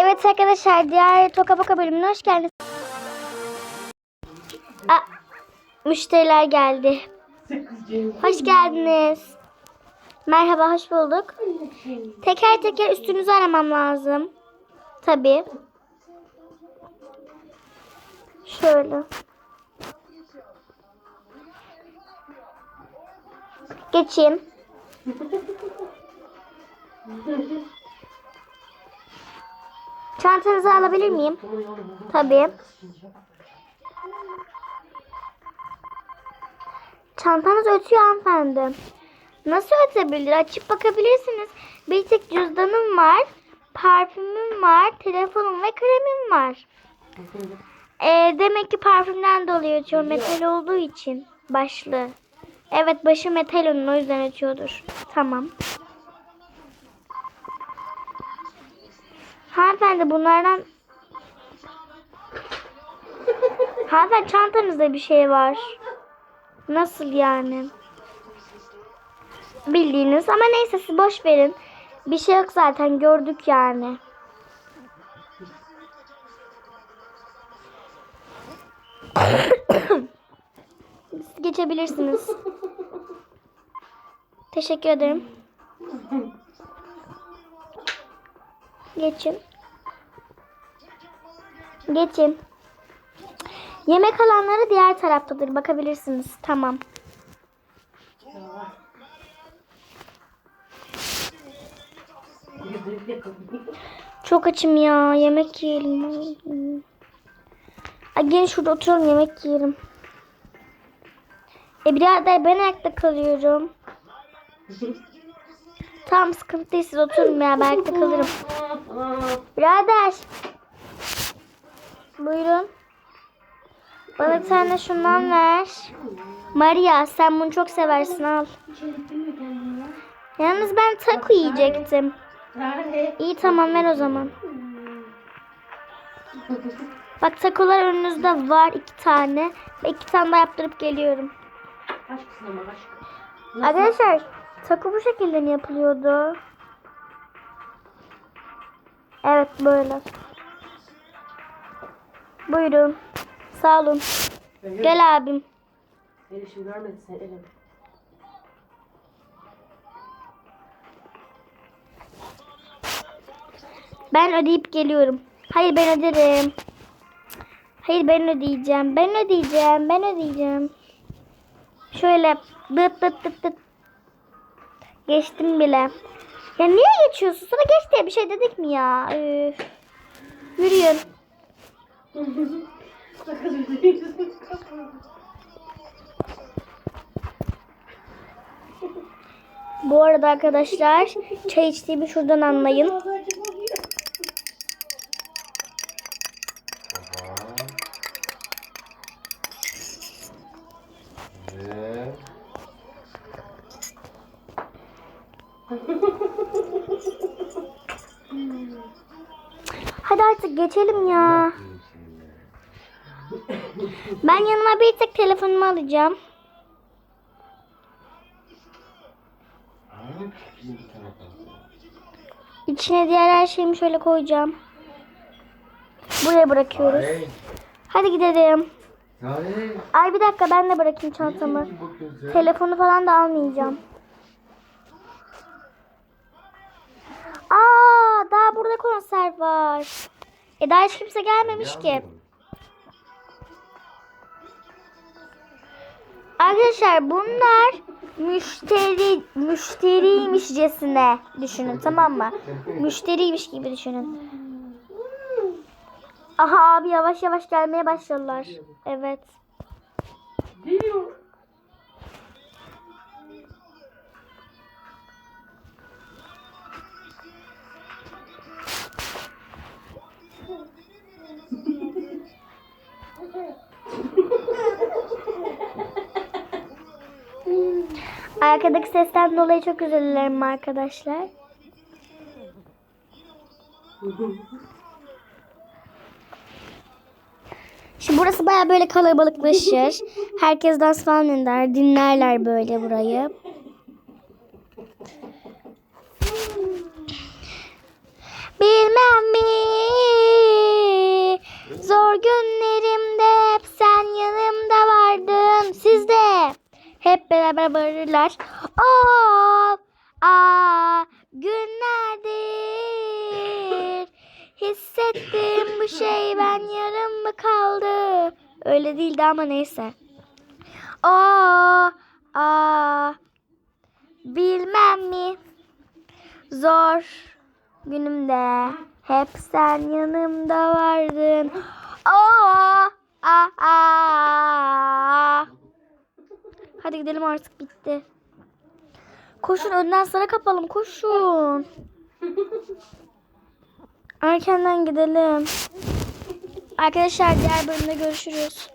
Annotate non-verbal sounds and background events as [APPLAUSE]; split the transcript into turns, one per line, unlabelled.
Evet arkadaşlar diğer Toka Boka bölümüne hoş geldiniz. Aa, müşteriler geldi. Hoş geldiniz. Merhaba hoş bulduk. Teker teker üstünüzü aramam lazım. Tabii. Şöyle. Geçeyim. [LAUGHS] Çantanızı alabilir miyim? Tabii. Çantanız ötüyor hanımefendi. Nasıl ötebilir? Açıp bakabilirsiniz. Bir tek cüzdanım var, parfümüm var, telefonum ve kremim var. Ee, demek ki parfümden dolayı ötüyor. Metal olduğu için başlı. Evet başı metal onun o yüzden ötüyordur. Tamam. Hanımefendi bunlardan... Hanımefendi çantanızda bir şey var. Nasıl yani? Bildiğiniz ama neyse siz boş verin. Bir şey yok zaten gördük yani. Geçebilirsiniz. Teşekkür ederim. Geçin. Geçin. Yemek alanları diğer taraftadır. Bakabilirsiniz. Tamam. Çok açım ya. Yemek yiyelim. Ay gelin şurada oturalım yemek yiyelim. E birader ben ayakta kalıyorum. Tamam sıkıntı değil siz oturun ya ben ayakta kalırım. Birader. Buyurun. Bana bir tane şundan ver. Maria sen bunu çok seversin al. Yalnız ben taco yiyecektim. İyi tamam ver o zaman. Bak takolar önünüzde var iki tane. Ve iki tane daha yaptırıp geliyorum. Arkadaşlar taco bu şekilde mi yapılıyordu? Evet böyle. Buyurun. Sağ olun. Gel abim.
Elişim görmedi sen elim.
Ben ödeyip geliyorum. Hayır ben öderim. Hayır ben ödeyeceğim. Ben ödeyeceğim. Ben ödeyeceğim. Şöyle dıt dıt dıt dıt. Geçtim bile. Ya niye geçiyorsun? Sana geç diye bir şey dedik mi ya? Üf. Yürüyün. Bu arada arkadaşlar çay içtiğimi şuradan anlayın. Hadi artık geçelim ya. Ben yanıma bir tek telefonumu alacağım. İçine diğer her şeyimi şöyle koyacağım. Buraya bırakıyoruz.
Ay,
Hadi gidelim.
Salih.
Ay bir dakika ben de bırakayım çantamı. Telefonu falan da almayacağım. Aa, daha burada konser var. E daha hiç kimse gelmemiş ki. Arkadaşlar bunlar müşteri müşteriymişcesine düşünün tamam mı? Müşteriymiş gibi düşünün. Aha abi yavaş yavaş gelmeye başladılar. Evet.
Geliyor.
Arkadaki sesten dolayı çok özür dilerim arkadaşlar. Şimdi burası baya böyle kalabalıklaşır. Herkes dans falan eder. Dinlerler böyle burayı. Beraber bağırırlar. Of! Aa! Günlerdir hissettim bu şey ben yarım mı kaldı? Öyle değildi ama neyse. Aa! Aa! Bilmem mi? Zor günümde hep sen yanımda vardın. Aa! Aa! Aa! Hadi gidelim artık bitti. Koşun önden sıra kapalım koşun. Erkenden gidelim. Arkadaşlar diğer bölümde görüşürüz.